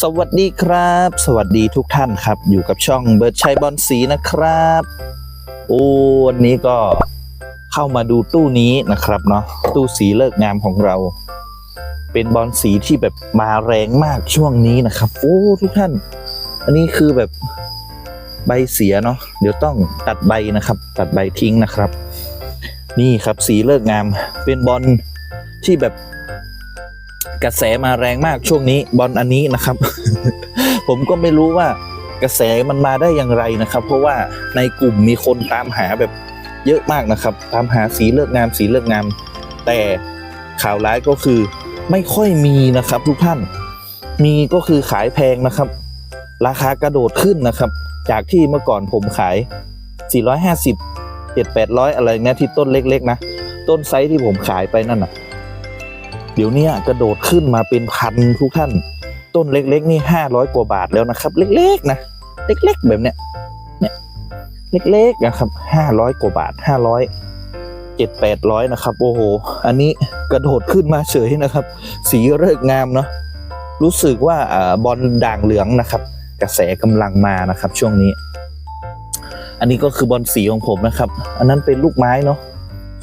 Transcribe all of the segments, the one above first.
สวัสดีครับ สวัสดีทุกท่านครับ อยู่กับช่องเบิร์ดชัยบอลสีนะครับ โอ้วันนี้ก็เข้ามาดูตู้นี้นะครับเนาะตู้สีเลิกงามของเรา เป็นบอลสีที่แบบมาแรงมากช่วงนี้นะครับ โอ้ทุกท่าน อันนี้คือแบบใบเสียเนาะเดี๋ยวต้องตัดใบนะครับ ตัดใบทิ้งนะครับ นี่ครับสีเลิกงามเป็นบอลที่แบบ กระแสมาแรงมากช่วงนี้บอลอันนี้นะครับ ผมก็ไม่รู้ว่ากระแสมันมาได้อย่างไรนะครับ เพราะว่าในกลุ่มมีคนตามหาแบบเยอะมากนะครับ ตามหาสีเลิกงามสีเลิกงาม แต่ข่าวร้ายก็คือไม่ค่อยมีนะครับทุกท่าน มีก็คือขายแพงนะครับ ราคากระโดดขึ้นนะครับ จากที่เมื่อก่อนผมขาย 450 7 800 อะไรเงี้ยที่ต้นเล็กๆนะ ต้นไซส์ที่ผมขายไปนั่นน่ะ เดี๋ยวนี้กระโดดขึ้นมาเป็นพันทุกท่าน ต้นเล็กๆนี่ห้าร้อยกว่าบาทแล้วนะครับ เล็กๆนะเล็กๆแบบเนี้ยเนี่ยเล็กๆนะครับห้าร้อยกว่าบาทห้าร้อยเจ็ดแปดร้อยนะครับ โอ้โห อันนี้กระโดดขึ้นมาเฉยนะครับ สีเลิกงามเนาะรู้สึกว่าอบอลด่างเหลืองนะครับ กระแสกำลังมานะครับ ช่วงนี้ อันนี้ก็คือบอลสีของผมนะครับ อันนั้นเป็นลูกไม้เนาะ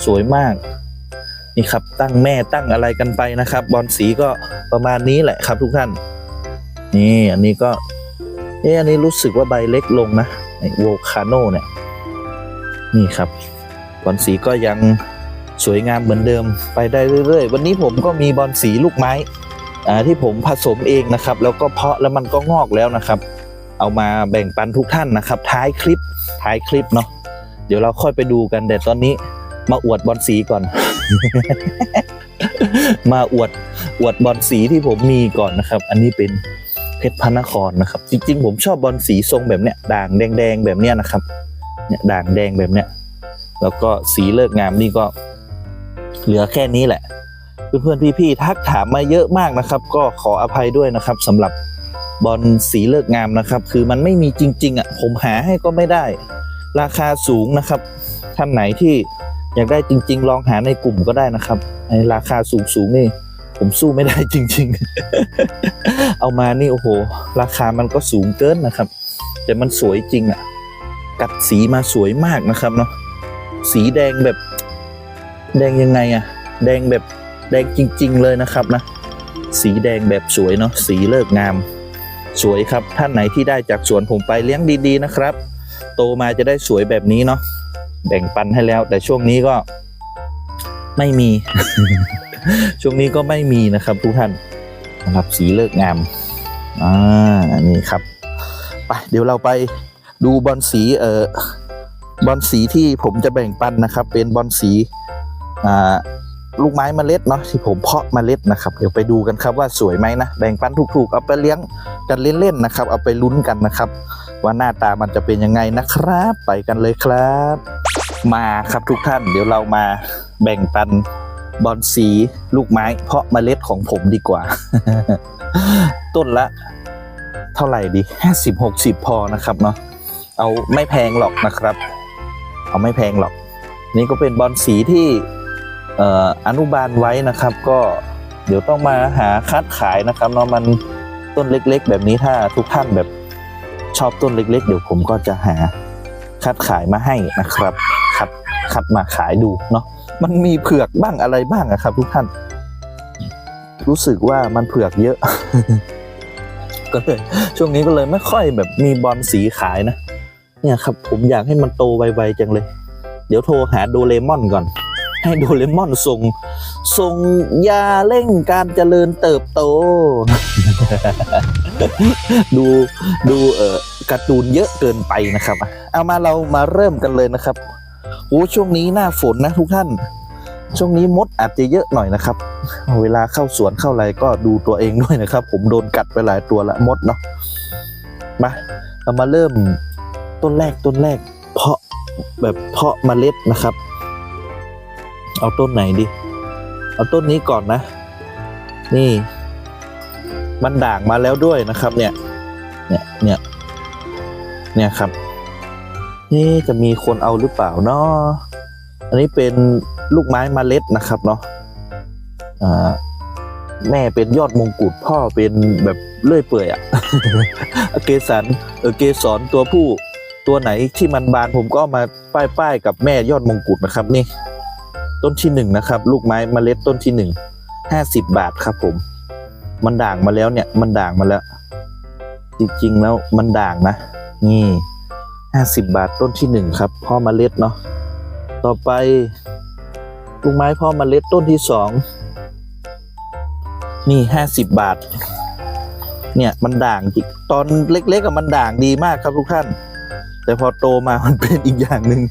สวยมาก นี่ครับตั้งแม่ตั้งอะไรกันไปนะครับ บอลสีก็ประมาณนี้แหละครับทุกท่าน นี่อันนี้ก็เอ๊ะอันนี้รู้สึกว่าใบเล็กลงนะไอโวคาโนเนี่ยนี่ครับบอลสีก็ยังสวยงามเหมือนเดิมไปได้เรื่อย ๆ วันนี้ผมก็มีบอลสีลูกไม้อ่าที่ผมผสมเองนะครับ แล้วก็เพาะแล้วมันก็งอกแล้วนะครับ เอามาแบ่งปันทุกท่านนะครับ ท้ายคลิปท้ายคลิปเนาะเดี๋ยวเราค่อยไปดูกันแต่ตอนนี้มาอวดบอลสีก่อน มาอวดอวดบอลสีที่ผมมีก่อนนะครับ อันนี้เป็นเพชรพระนครนะครับ จริง ๆ ผมชอบบอลสีทรงแบบเนี้ยด่างแดงๆแบบเนี้ยนะครับ เนี่ยด่างแดงแบบเนี้ยแล้วก็สีเลิกงามนี่ก็ เหลือแค่นี้แหละ เพื่อนๆพี่ๆทักถามมาเยอะมากนะครับ ก็ขออภัยด้วยนะครับสำหรับบอลสีเลิกงามนะครับ คือมันไม่มีจริง ๆอะผมหาให้ก็ไม่ได้ ราคาสูงนะครับท่านไหนที่ อยากได้จริง ๆ ลองหาในกลุ่มก็ได้นะครับไอราคาสูงๆนี่ผมสู้ไม่ได้จริง ๆ เอามานี่โอ้โห ราคามันก็สูงเกินนะครับ แต่มันสวยจริงอะ กัดสีมาสวยมากนะครับเนาะสีแดงแบบ แดงยังไงอะ แดงแบบแดงจริง ๆ เลยนะครับนะ สีแดงแบบสวยเนาะสีเลิกงาม สวยครับท่านไหนที่ได้จากสวนผมไปเลี้ยงดี ๆ นะครับ โตมาจะได้สวยแบบนี้เนาะ แบ่งปันให้แล้ว แต่ช่วงนี้ก็ไม่มี ช่วงนี้ก็ไม่มีนะครับ ทุกท่านสำหรับสีเลิกงามอ่านี่ครับไปเดี๋ยวเราไปดูบอลสีเออบอลสีที่ผมจะแบ่งปันนะครับ เป็นบอลสีอ่าลูกไม้เมล็ดเนาะที่ผมเพาะเมล็ดนะครับ เดี๋ยวไปดูกันครับว่าสวยไหมนะแบ่งปันถูกๆ เอาไปเลี้ยงกันเล่นๆนะครับ เอาไปลุ้นกันนะครับ ว่าหน้าตามันจะเป็นยังไงนะครับ ไปกันเลยครับ มาครับทุกท่าน เดี๋ยวเรามาแบ่งปันบอลสีลูกไม้ เพาะเมล็ดของผมดีกว่า ต้นละ เท่าไหร่ดีห้าสิบหกสิบพอนะครับเนาะเอาไม่แพงหรอกนะครับ เอาไม่แพงหรอก นี่ก็เป็นบอลสีที่เอ่ออนุบาลไว้นะครับ ก็เดี๋ยวต้องมาหาคัดขายนะครับเนาะมันต้นเล็ก ๆ แบบนี้ถ้าทุกท่านแบบชอบต้นเล็ก ๆ เดี๋ยวผมก็จะหาคัดขายมาให้นะครับ คัดคัดมาขายดูเนาะมันมีเผือกบ้างอะไรบ้างอะครับ ทุกท่าน รู้สึกว่ามันเผือกเยอะ ก็เลยช่วงนี้ก็เลยไม่ค่อยแบบมีบอลสีขายนะเนี่ยครับ ผมอยากให้มันโตไวๆจังเลย เดี๋ยวโทรหาโดเรมอนก่อน ให้โดเรมอนส่งส่งยาเร่งการเจริญเติบโต ดูดูเอ่อการ์ตูนเยอะเกินไปนะครับ เอามาเรามาเริ่มกันเลยนะครับ โอ้ช่วงนี้หน้าฝนนะทุกท่าน ช่วงนี้มดอาจจะเยอะหน่อยนะครับ เวลาเข้าสวนเข้าอะไรก็ดูตัวเองด้วยนะครับ ผมโดนกัดไปหลายตัวละมดเนาะมาเรามาเริ่มต้นแรกต้นแรก เพาะแบบเพาะเมล็ดนะครับ เอาต้นไหนดี เอาต้นนี้ก่อนนะ นี่ มันด่างมาแล้วด้วยนะครับ เนี่ย เนี่ยเนี่ยเนี่ยครับ นี่จะมีคนเอาหรือเปล่าเนาะอันนี้เป็นลูกไม้มเมล็ดนะครับเนาะอ่าแม่เป็นยอดมงกุฎพ่อเป็นแบบเลื่อยเปื่อยอะเกสันเออเกสรตัวผู้ตัวไหนที่มันบานผมก็มาป้ายป้ายๆกับแม่ยอดมงกุฎนะครับนี่ ต้นที่หนึ่งนะครับ ลูกไม้เมล็ดต้นที่หนึ่งห้าสิบบาทครับผม มันด่างมาแล้วเนี่ย มันด่างมาแล้ว จริงๆแล้วมันด่างนะนี่าสิบบาทต้นที่หนึ่งครับพ่อมเมล็ดเนาะต่อไปลูกไม้พ่อมเมล็ดต้นที่สองนี่ห้าสิบบาท เนี่ยมันด่างตอนเล็กๆกับมันด่างดีมากครับทุกท่าน แต่พอโตมามันเป็นอีกอย่างหนึ่ง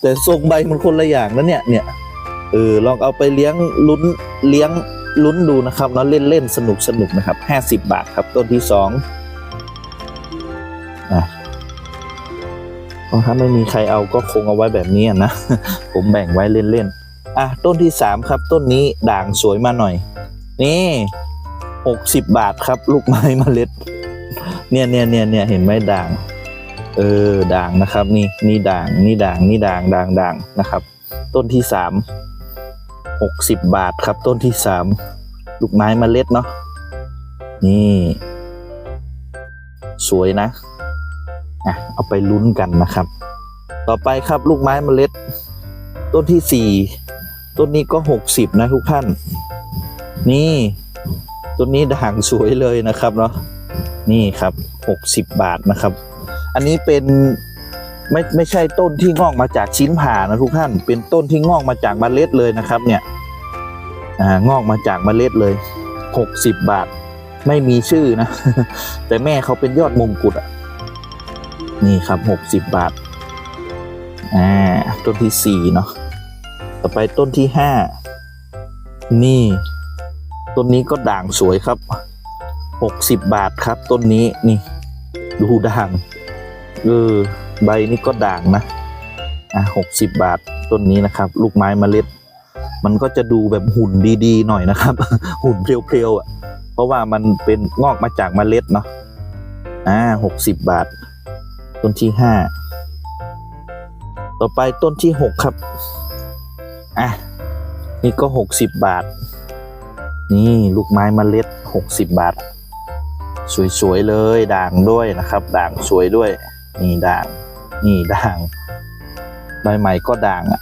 แต่ทรงใบมันคนละอย่างนะเนี่ยเนี่ยเออลองเอาไปเลี้ยงลุ้นเลี้ยงลุ้นดูนะครับเนาะเล่นเล่นสนุกสนุกนะครับห้าสิบบาทครับต้นที่สอง ถ้าไม่มีใครเอาก็คงเอาไว้แบบนี้นะ ผมแบ่งไว้เล่นเล่นๆอะ ต้นที่สามครับ ต้นนี้ด่างสวยมาหน่อย นี่หกสิบบาทครับ ลูกไม้เมล็ด เนี่ยเนี่ยเนี่ยเนี่ยเห็นไหมด่าง เออ ด่างนะครับ นี่นี่ด่าง นี่ด่าง นี่ด่างด่างด่างนะครับ ต้นที่สามหกสิบบาทครับ ต้นที่สามลูกไม้เมล็ดเนาะนี่ สวยนะ อะเอาไปลุ้นกันนะครับ ต่อไปครับลูกไม้เมล็ด ต้นที่สี่ต้นนี้ก็หกสิบนะทุกท่าน นี่ต้นนี้ด่างสวยเลยนะครับเนาะนี่ครับหกสิบบาทนะครับ อันนี้เป็นไม่ไม่ใช่ต้นที่งอกมาจากชิ้นผ่านะทุกท่าน เป็นต้นที่งอกมาจากเมล็ดเลยนะครับ เนี่ยอ่างอกมาจากเมล็ดเลยหกสิบบาท ไม่มีชื่อนะ แต่แม่เขาเป็นยอดมงกุฎอะ นี่ครับหกสิบบาท อ่า ต้นที่สี่เนาะ ต่อไปต้นที่ห้านี่ ต้นนี้ก็ด่างสวยครับหกสิบบาทครับ ต้นนี้ นี่ ดูด่าง เออ ใบนี้ก็ด่างนะ อะหกสิบบาท ต้นนี้นะครับ ลูกไม้เมล็ด มันก็จะดูแบบหุ่นดีๆ หน่อยนะครับ หุ่นเพรียวๆอะ เพราะว่ามันเป็นงอกมาจากเมล็ดเนาะ อ่าหกสิบบาท ต้นที่ห้าต่อไปต้นที่หกครับ อะ นี่ก็หกสิบบาท นี่ลูกไม้เมล็ดหกสิบบาท สวยๆเลยด่างด้วยนะครับ ด่างสวยด้วย นี่ด่าง นี่ด่างใบใหม่ก็ด่างอะ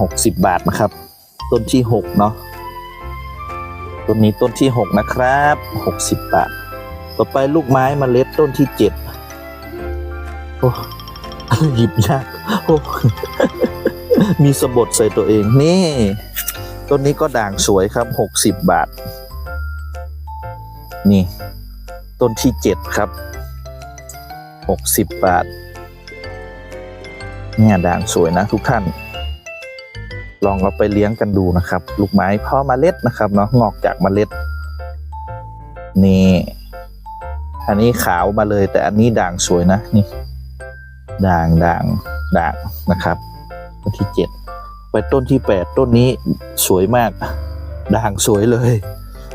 หกสิบบาทนะครับ ต้นที่หกเนาะต้นนี้ต้นที่หกนะครับหกสิบบาท ต่อไปลูกไม้มเมล็ดต้นที่เจ็ด โอ้หยิบยากโอ้มีสะบดใส่ตัวเอง นี่ ต้นนี้ก็ด่างสวยครับหกสิบบาท นี่ ต้นที่เจ็ดครับหกสิบบาท เนี่ยด่างสวยนะทุกท่าน ลองเอาไปเลี้ยงกันดูนะครับ ลูกไม้พ่อมเมล็ดนะครับเนาะงอกจากเมล็ด นี่ อันนี้ขาวมาเลยแต่อันนี้ด่างสวยนะนี่ ด่างด่างด่างนะครับ ต้นที่เจ็ดไปต้นที่แปดต้นนี้สวยมาก ด่างสวยเลย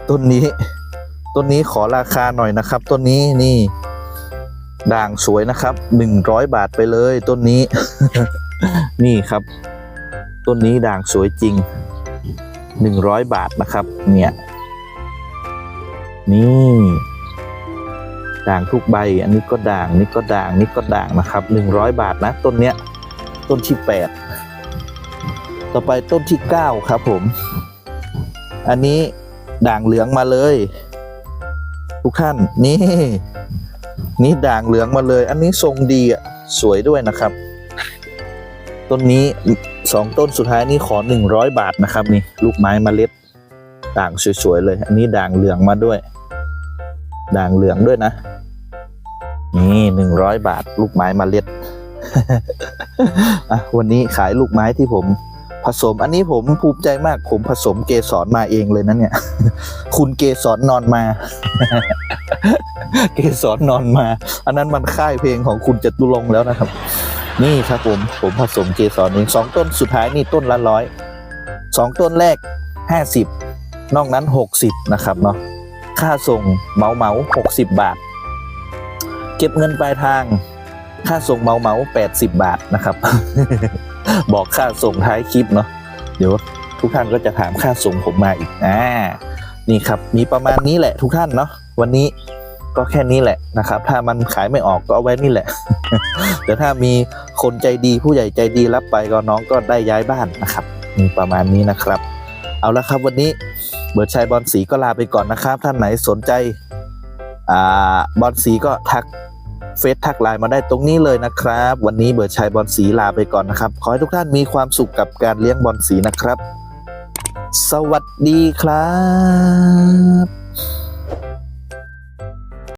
ต้นนี้ ต้นนี้ขอราคาหน่อยนะครับ ต้นนี้นี่ ด่างสวยนะครับหนึ่งร้อยบาทไปเลย ต้นนี้ นี่ครับ ต้นนี้ด่างสวยจริงหนึ่งร้อยบาทนะครับ เนี่ย นี่ ด่างทุกใบ อันนี้ก็ด่างนี่ก็ด่างนี่ก็ด่างนะครับหนึ่งร้อยบาทนะ ต้นเนี้ยต้นที่แปดต่อไปต้นที่เก้าครับผม อันนี้ด่างเหลืองมาเลย ทุกท่านนี่ นี่ด่างเหลืองมาเลย อันนี้ทรงดีอะสวยด้วยนะครับ ต้นนี้สองต้นสุดท้ายนี่ขอหนึ่งร้อยบาทนะครับ นี่ลูกไม้มเมล็ดด่างสวยๆเลย อันนี้ด่างเหลืองมาด้วย ด่างเหลืองด้วยนะ นี่หนึ่งร้อยบาทลูกไม้มาเล็ดวันนี้ขายลูกไม้ที่ผมผสม อันนี้ผมภูมิใจมากผมผสมเกสรมาเองเลยนะเนี่ย คุณเกสรนอนมา เกสรนอนมา อันนั้นมันค่ายเพลงของคุณจตุรงแล้วนะครับ นี่ครับผมผมผสมเกสรเองสองต้นสุดท้ายนี่ต้นละร้อยสองต้นแรกห้าสิบนอกนั้นหกสิบนะครับเนาะค่าส่งเหมาเหมาหกสิบบาท เก็บเงินปลายทาง ค่าส่งเมาเมาแปดสิบบาทนะครับ บอกค่าส่งท้ายคลิปเนาะเดี๋ยวทุกท่านก็จะถามค่าส่งผมมาอีกอ่านี่ครับ มีประมาณนี้แหละทุกท่านเนาะวันนี้ก็แค่นี้แหละนะครับ ถ้ามันขายไม่ออกก็เอาไว้นี่แหละ แต่ถ้ามีคนใจดีผู้ใหญ่ใจดีรับไปก็น้องก็ได้ย้ายบ้านนะครับ มีประมาณนี้นะครับ เอาละครับวันนี้เบิร์ดชัยบอลสีก็ลาไปก่อนนะครับ ท่านไหนสนใจอ่าบอลสีก็ทัก เฟซทักไลน์มาได้ตรงนี้เลยนะครับ วันนี้เบิร์ดชายบอลสีลาไปก่อนนะครับ ขอให้ทุกท่านมีความสุขกับการเลี้ยงบอลสีนะครับ สวัสดีครับ